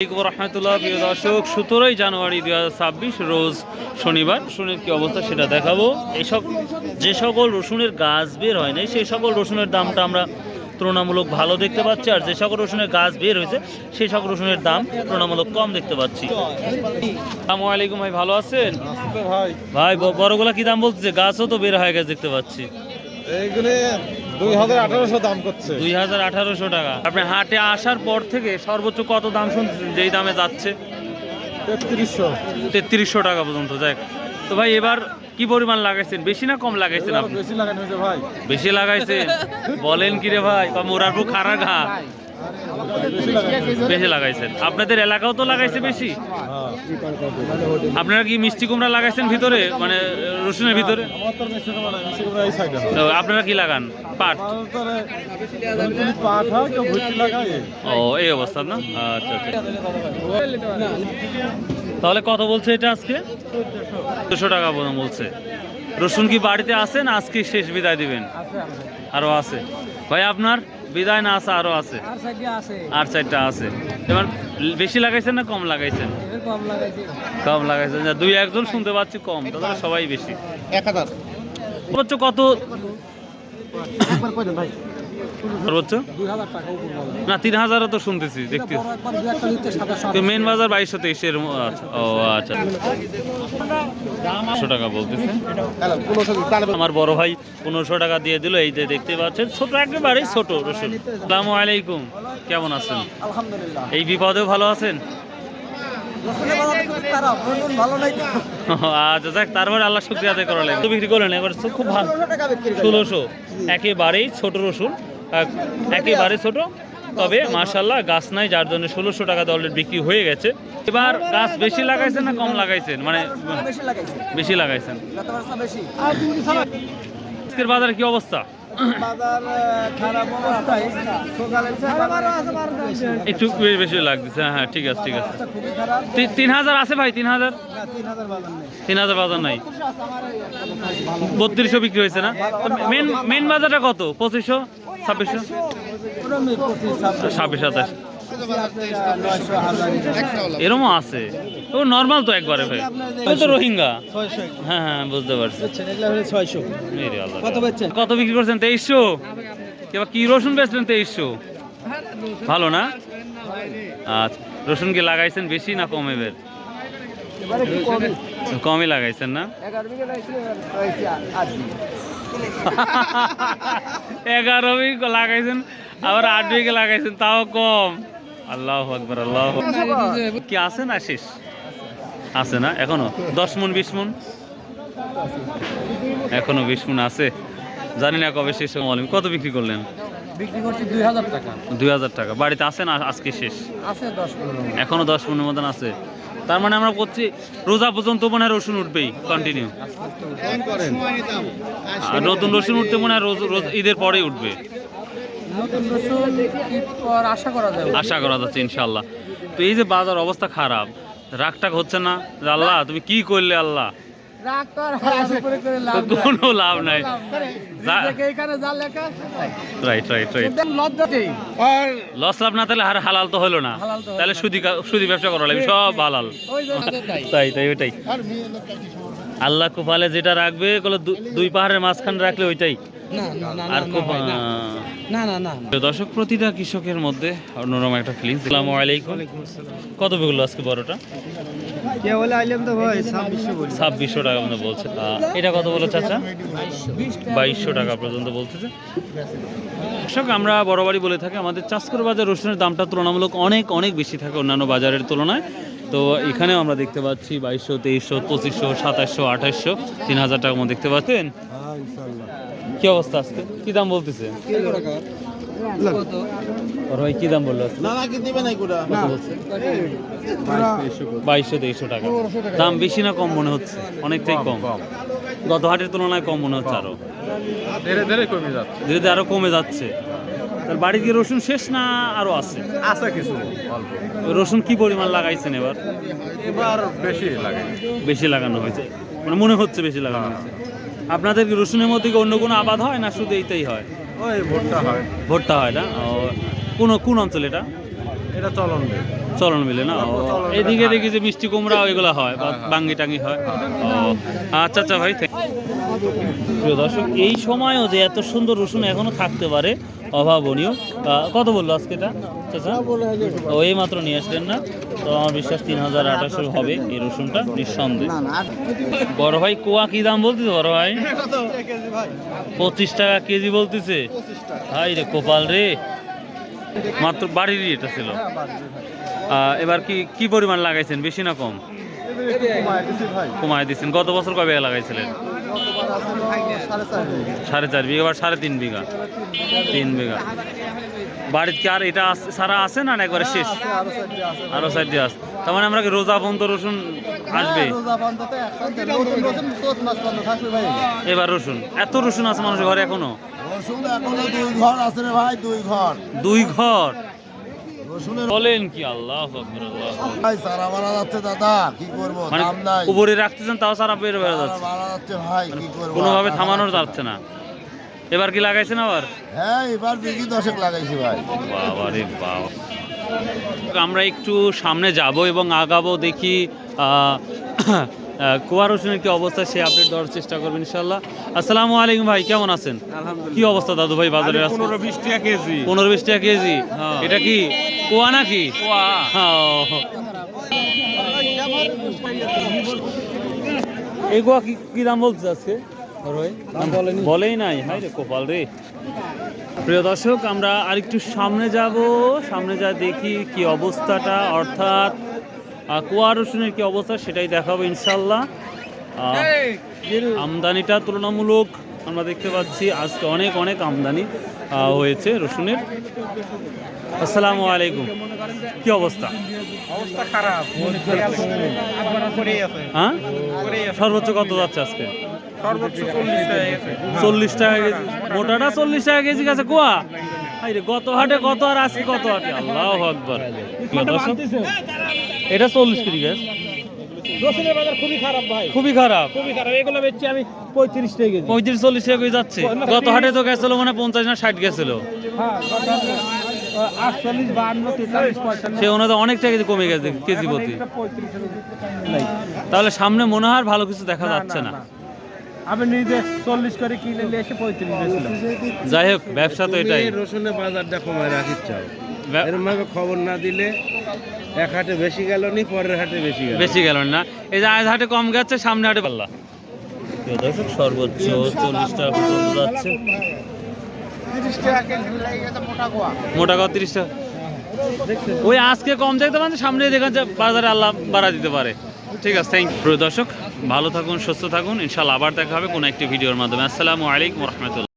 রহমতুল্লাহ প্রিয় দর্শক। সতেরোই জানুয়ারি দুই হাজার ছাব্বিশ রোজ শনিবার। রসুনের কি অবস্থা সেটা দেখাবো। এইসব যে সকল রসুনের গাছ বের হয় নাই সেই সকল রসুনের দামটা আমরা তুলনামূলক ভালো দেখতে পাচ্ছি। আর যে সকল রসুনের গাছ বের হয়েছে সেই সকল রসুনের দাম তুলনামূলক কম দেখতে পাচ্ছি। আসসালামু আলাইকুম ভাই ভালো আছেন? ভাই। বড়গুলা কি দাম বলতেছে? গাছও তো বের হয়ে গেছে দেখতে পাচ্ছি। দুই হাজার আঠারোশো দাম করছে। দুই হাজার আঠারোশো টাকা। আপনি হাটে আসার পর থেকে সর্বোচ্চ কত দাম শুনছেন যেই দামে যাচ্ছে? তেত্রিশশো। তেত্রিশশো টাকা পর্যন্ত দেখ তো ভাই এবার কি পরিমাণ লাগাইছেন? বেশি না কম লাগাইছেন আপনি? বেশি লাগানো ভাই। বেশি লাগাইছেন? বলেন কি রে ভাই বা মোরারপুর খারা ঘা বেশি লাগাইছেন। আপনাদের এলাকাও তো লাগাইছে বেশি। আপনারা কি মিষ্টি কুমড়া লাগাইছেন ভিতরে? মানে রসুনের ভিতরে? আপনারা কি লাগান? পাট? ও, এই অবস্থা না? আচ্ছা আচ্ছা। তাহলে কত বলছে এটা আজকে? দুশো টাকা বলছে। রসুন কি বাড়িতে আছে না আজকে শেষ বিদায় দিবেন? আরও আছে। ভাই, আপনার? বিদায় না আছে আরও আছে? আর চারটা আছে। এবার বেশি লাগাইছেন না কম লাগাইছেন? কম লাগাইছেন। যা দুই একজন শুনতে পাচ্ছি কম তাহলে সবাই বেশি। এক হাজার। কত? সর্বোচ্চ না, তিন হাজারও তো শুনতেছি দেখতে মেন বাজার বাইশশো তেইশের আচ্ছা। ও আচ্ছা। পাঁচশো টাকা বলতেছে। আমার বড় ভাই পনেরোশো টাকা দিয়ে দিল, এই যে দেখতে পাচ্ছেন, ছোট, একেবারেই ছোট রসুন। আসসালামু আলাইকুম। কেমন আছেন? এই বিপদেও ভালো আছেন? আচ্ছা যাক তারপরে আল্লাহ শুক্রিয়া আদায় করা লাগে তো বিক্রি করলেন এবার খুব ভালো ষোলোশো একেবারেই ছোট রসুন একেবারে ছোট তবে মার্শাল্লাহ গাছ নাই যার জন্য ষোলোশো টাকা দলের বিক্রি হয়ে গেছে। এবার গাছ বেশি লাগাইছেন না কম লাগাইছেন? মানে বেশি লাগাইছেন। আজকের বাজারে কি অবস্থা? বাজার খারাপ অবস্থায় একটু বেশি লাগতেছে হ্যাঁ হ্যাঁ ঠিক আছে ঠিক আছে। তিন হাজার আছে ভাই তিন হাজার? তিন হাজার বাজার নেই। বত্রিশশো বিক্রি হয়েছে না? মেন মেন বাজারটা কত? পঁচিশশো ছাব্বিশশো? ছাব্বিশ সাতাশ। এরমও আছে। ও নর্মাল তো একবারে ভাই। ওই তো রোহিঙ্গা। হ্যাঁ হ্যাঁ বুঝতে পারছি। ছয়শো। কত বেচছেন? কত বিক্রি করছেন? তেইশশো। এবার কি রসুন বেচলেন তেইশশো? ভালো না? আচ্ছা রসুন কি লাগাইছেন বেশি না কম এবার কমই কমই লাগাইছেন না? এগারো বিঘা লাগাইছেন আবার আট বিঘা লাগাইছেন তাও কম। আল্লাহ আকবর আল্লাহ কি আছে না শেষ? আছে না? এখনও? দশ মন বিশ মন? এখনও বিশ মন আছে। জানি না কবে শেষ হবে কত বিক্রি করলেন? বিক্রি করছি দুই হাজার টাকা। দুই হাজার টাকা। বাড়িতে আছে না আজকে শেষ? আছে দশ এখনও দশ মনের মতন আছে। তার মানে আমরা করছি রোজা পর্যন্ত মনে হয় রসুন উঠবেই কন্টিনিউ আর নতুন রসুন উঠতে মনে হয় ঈদের পরেই উঠবে। আশা করা আশা করা যাচ্ছে ইনশাল্লাহ তো এই যে বাজার অবস্থা খারাপ রাগটাক হচ্ছে না? আল্লাহ, তুমি কি করলে আল্লাহ? কোনো লাভ নাই। রাইট রাইট লস লাভ না তাহলে আর হালাল তো হলো না। তাহলে সুদি সুদি ব্যবসা করা লাগবে সব হালাল। তাই। তাই তাই ওইটাই। আল্লাহ কুপালে যেটা রাখবে দুই পাহাড়ের মাঝখানে রাখলে ওইটাই। না না না আর না, না। না না না দর্শক প্রতিটা কৃষকের মধ্যে অন্যরকম একটা ফিলিংস কত বেগুলো আজকে বড়টা? কে বলে আইলাম তো ভাই? ছাব্বিশশো বলি। ছাব্বিশশো টাকা পর্যন্ত বলছে। আহ, এটা কত বলো চাচা বাইশশো টাকা পর্যন্ত বলতেছে। দর্শক আমরা বরাবরই বলে থাকি আমাদের চাষকর বাজার রসুনের দামটা তুলনামূলক অনেক অনেক বেশি থাকে অন্যান্য বাজারের তুলনায়। তো এখানেও আমরা দেখতে পাচ্ছি বাইশশো তেইশশো পঁচিশশো সাতাশশো আঠাশশো তিন হাজার টাকার মধ্যে দেখতে পাচ্ছেন? কি অবস্থা আজকে? কি দাম বলতেছে? ওর ভাই কি দাম বলল? বাইশশো তেইশশো টাকা। দাম বেশি না কম মনে হচ্ছে? অনেকটাই কম। গত হাটের তুলনায় কম মনে হচ্ছে আরও। ধীরে ধীরে কমে যাচ্ছে। ধীরে ধীরে আরও কমে যাচ্ছে। তার বাড়ি কি রসুন শেষ না আরও আছে? আছে কিছু অল্প। রসুন কি পরিমাণ লাগাইছেন এবার? এবার বেশি লাগে। বেশি লাগানো হয়েছে। মানে মনে হচ্ছে বেশি লাগানো হয়েছে। আপনাদের কি রসুনের মধ্যে কি অন্য কোনো আবাদ হয় না শুধু এইটাই হয়? ওই ভোটটা হয়। ভোটটা হয় না? কোন কোন অঞ্চল এটা? এটা চলন চলন মিলে না? এদিকে হ্যাঁ। দেখি যে মিষ্টি কুমড়া এগুলো হয় বা বাঙ্গি টাঙ্গি হয় আচ্ছা আচ্ছা ভাই প্রিয় দর্শক এই সময়ও যে এত সুন্দর রসুন এখনও থাকতে পারে অভাবনীয়। কত বলল আজকে এটা? চাচা? ও এই মাত্র নিয়ে আসলেন না। তো আমার বিশ্বাস তিন হাজার আঠাশো হবে এই রসুনটা নিঃসন্দেহে। বড় ভাই কোয়া কি দাম বলতেছে বড় ভাই? পঁচিশ টাকা কেজি বলতেছে। হাই রে কোপাল রে। মাত্র বাড়িরই এটা ছিল। আহ, এবার কি কি পরিমাণ লাগাইছেন? বেশি না কম? কমায় দিচ্ছেন। গত বছর কবে লাগাইছিলেন? সাড়ে চার বিঘা বা সাড়ে তিন বিঘা। তিন বিঘা। বাড়িতে কি আর এটা আস- সারা আছে না একবারে শেষ? আরও সাইড দিয়ে আছে। তার মানে আমরা কি রোজা বন্ধ রসুন আসবে? এবার রসুন। এত রসুন আছে মানুষের ঘরে এখনও? দুই ঘর? বলেন কি আল্লাহ। ভাই সারা মারা যাচ্ছে দাদা কি করব? মানে দাম নাই। উপরে রাখতেছেন তাও সারা বের বেড়ে যাচ্ছে মারা যাচ্ছে ভাই কি করব? কোনোভাবে থামানো যাচ্ছে না। এবার কি লাগাইছেন আবার? হ্যাঁ এবার বিঘি দশেক লাগাইছি ভাই। বাবা রে বাবা আমরা একটু সামনে যাব এবং আগাবো দেখি কুয়া রসুনের কি অবস্থা সে আপডেট দেওয়ার চেষ্টা করবেন ইনশাল্লাহ আসসালামু আলাইকুম ভাই কেমন আছেন? কি অবস্থা দাদু ভাই বাজারে? পনেরো বিশ টাকা কেজি। পনেরো বিশ টাকা কেজি? এটা কি কুয়া নাকি? হ্যাঁ, এই কুয়া কি কি দাম বলছে আজকে? বলেই নাই। হাই রে কপাল রে। প্রিয় দর্শক আমরা আরেকটু সামনে যাব। সামনে যা দেখি কি অবস্থাটা অর্থাৎ কুয়া রসুনের কি অবস্থা সেটাই দেখাবো ইনশাল্লাহ আমদানিটা তুলনামূলক আমরা দেখতে পাচ্ছি আজকে অনেক অনেক আমদানি হয়েছে রসুনের। আসসালামু আলাইকুম। কি অবস্থা? খারাপ। হ্যাঁ? সর্বোচ্চ কত যাচ্ছে আজকে? চল্লিশ টাকা কেজি। মোটাটা চল্লিশ টাকা কেজি গেছে কুয়া? গত হাটে কত আর আজকে কত হাটে? আল্লাহ আকবর। এটা চল্লিশ কেজি গ্যাস রসুনের বাজার খুবই খারাপ ভাই। খুবই খারাপ। খুবই খারাপ। এগুলো বেচছি আমি পঁয়ত্রিশ টাকা কেজি। পঁয়ত্রিশ চল্লিশ টাকা করে যাচ্ছে। গত হাটে তো গেছিল মানে পঞ্চাশ না ষাট গেছিল। হ্যাঁ সে কমে গেছে কেজি প্রতি। তাহলে সামনে মনে হয় ভালো কিছু দেখা যাচ্ছে না আমি নিজে চল্লিশ করে কিনে নিয়ে এসে পঁয়ত্রিশ বেছিলাম যাই হোক ব্যবসা তো এটাই। রসুনের বাজারটা কমায় চাও। খবর না দিলে এক হাটে বেশি গেল নি পরের হাটে বেশি গেল। বেশি গেল না। এই যে আজ হাটে কম গেছে সামনে হাটে পাল্লা। দর্শক সর্বোচ্চ চল্লিশ টাকা পর্যন্ত যাচ্ছে। মোটা তিরিশ টাকা। ওই আজকে কম দেখতে পারেন সামনে দেখেন যে বাজারে আল্লাহ বাড়া দিতে পারে। ঠিক আছে থ্যাংক ইউ প্রিয় দর্শক ভালো থাকুন সুস্থ থাকুন। ইনশাল্লাহ আবার দেখা হবে কোনো একটি ভিডিওর মাধ্যমে। আসসালামু আলাইকুম রহমতুল্লাহ।